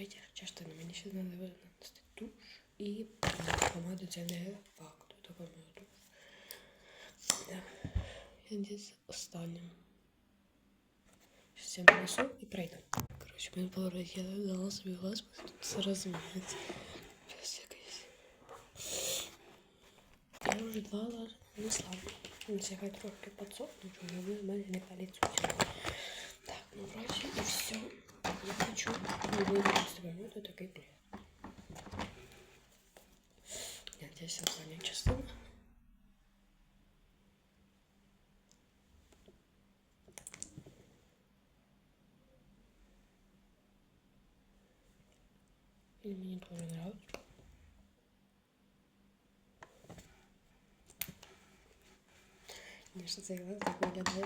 третя частина. Мені ще треба нанести туш і помаду це не факт. Така моя туш. Да. Я десь останнім. Сейчас я нанесу и пройду. Короче, мы было я дала собі глаз, бо тут все розуміється. Сейчас якось. Я вже два рази нанесла. Нехай трохи подсохнуть, щоб вони в мене не поліцюють. Так, ну вроде и все. Я хочу не бред. Я надеюсь, остальная частина. Или мне тоже нравится. Конечно, цей глаз так виглядає.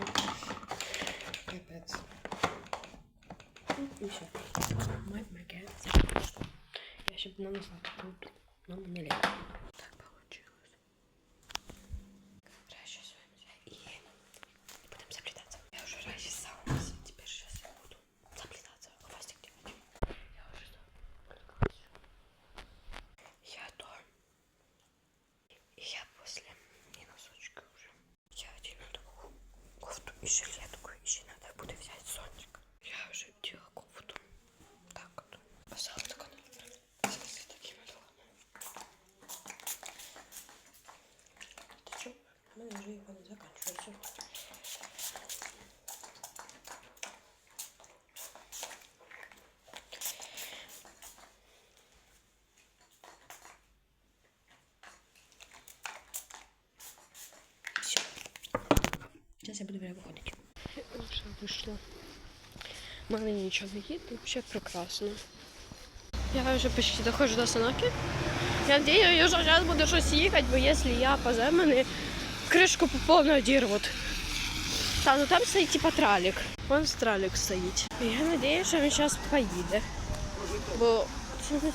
І все. My cat. Я ще б нанесла тут. Но не лет. Так получилось. Раз сейчас и будем заплетаться. Я уже расчесалась. Теперь сейчас я буду заплетаться. Хвостик девочки. Я уже заплеталась. Я то. И я после не носочка уже. Я одену такую кофту и жилетку. вот. Поставила такой с такими делами. Ты чё? У меня уже его не заканчивается. Все. Сейчас я буду выходить. Уже вышла. Мама ничего не едет, вообще прекрасно. Я вже почти доходжу до Санаки. Я надію, що зараз буде щось їхати, бо якщо я по землі, кришку по повній дірвуть. Та, ну там стоїть типа тралік. Вон тралік стоїть. Я надію, що він зараз поїде. Бо це не